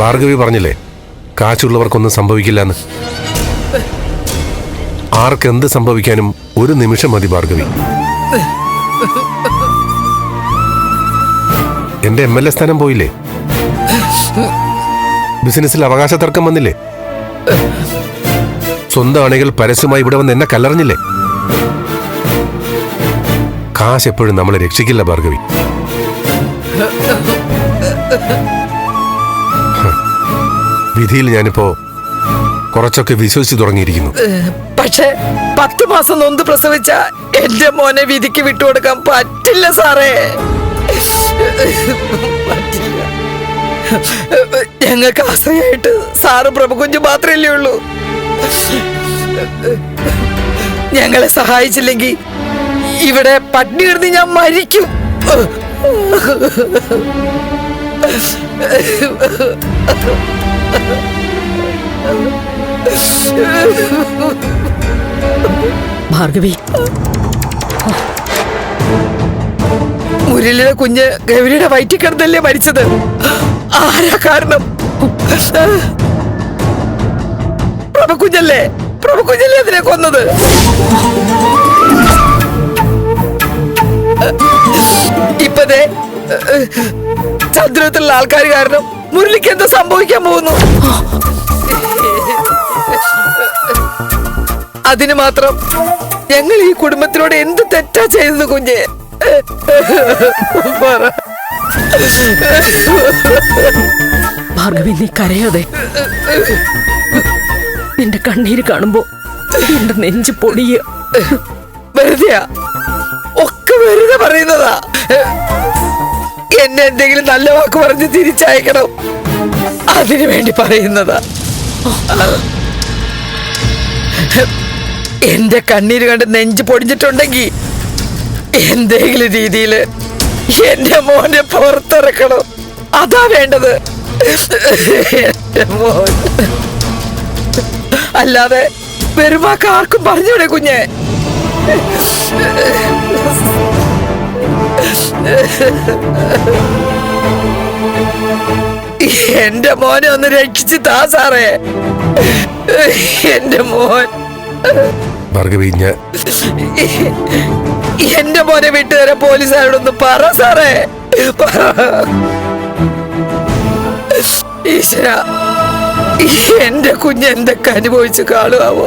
ഭാർഗവി പറഞ്ഞില്ലേ കാശുള്ളവർക്കൊന്നും സംഭവിക്കില്ലെന്ന്. ആർക്കെന്ത് സംഭവിക്കാനും ഒരു നിമിഷം മതി ഭാർഗവി. എന്റെ എം എൽ എ സ്ഥാനം പോയില്ലേ? ബിസിനസ്സിൽ അവകാശ തർക്കം വന്നില്ലേ? സ്വന്തം അണികൾ പരസ്യമായി ഇവിടെ വന്ന് എന്നെ കല്ലറിഞ്ഞില്ലേ? കാശ് എപ്പോഴും നമ്മളെ രക്ഷിക്കില്ല ഭാർഗവി. വിധിയിൽ ഞാനിപ്പോ കുറച്ചൊക്കെ വിശ്വസിച്ചു തുടങ്ങിയിരിക്കുന്നു. പക്ഷേ പത്ത് മാസം നൊന്ത് പ്രസവിച്ച എന്റെ മോനെ വിധിക്ക് വിട്ടുകൊടുക്കാൻ പറ്റില്ല സാറേ. ഞങ്ങൾക്ക് ആശ്രയായിട്ട് സാറ് പ്രഭുകുഞ്ഞ് മാത്രമല്ലേ ഉള്ളൂ. ഞങ്ങളെ സഹായിച്ചില്ലെങ്കിൽ ഇവിടെ പട്ടിണി കിടന്ന് ഞാൻ മരിക്കും. ഭാർഗവി. മുരളിയുടെ കുഞ്ഞ് ഗൗരിയുടെ വയറ്റിൽ കിടന്നല്ലേ മരിച്ചത്? ആരാ കാരണം? പ്രഭകുഞ്ഞല്ലേ? പ്രഭകുഞ്ഞല്ലേ അതിനെ കൊന്നത്? ഇപ്പതേ ചന്ദ്രത്തിലുള്ള ആൾക്കാർ കാരണം മുരളിക്ക് എന്താ സംഭവിക്കാൻ പോകുന്നു? അതിന് മാത്രം ഞങ്ങൾ ഈ കുടുംബത്തിനോട് എന്ത് തെറ്റാ ചെയ്തത് കുഞ്ഞെ? പറ. ഭാർഗവി നീ കരയാതെ. നിന്റെ കണ്ണീര് കാണുമ്പോ എന്റെ നെഞ്ച് പൊടിയ. വെറുതെയാ. ഒക്കെ വെറുതെ പറയുന്നതാ. എന്നെ എന്തെങ്കിലും നല്ല വാക്ക് പറഞ്ഞ് തിരിച്ചയക്കണം. അതിനു വേണ്ടി പറയുന്നതാ. എന്റെ കണ്ണീര് കണ്ട് നെഞ്ച് പൊടിഞ്ഞിട്ടുണ്ടെങ്കിൽ എന്തെങ്കിലും രീതിയിൽ എന്റെ മോനെ പുറത്തിറക്കണം. അതാ വേണ്ടത്. എന്റെ അല്ലാതെ പെരുമാക്ക് ആർക്കും പറഞ്ഞൂടെ കുഞ്ഞെ? എന്റെ മോനെ ഒന്ന് രക്ഷിച്ചു താ സാറേ. എന്റെ മോൻ. ഭാർഗവി ഞാൻ എന്റെ മോനെ വീട്ടുകാരെ പോലീസുകാരോടൊന്ന് പറ സാറേ. ഈശ്വര എന്റെ കുഞ്ഞ് എന്തൊക്കെ അനുഭവിച്ച് കാണുമാവോ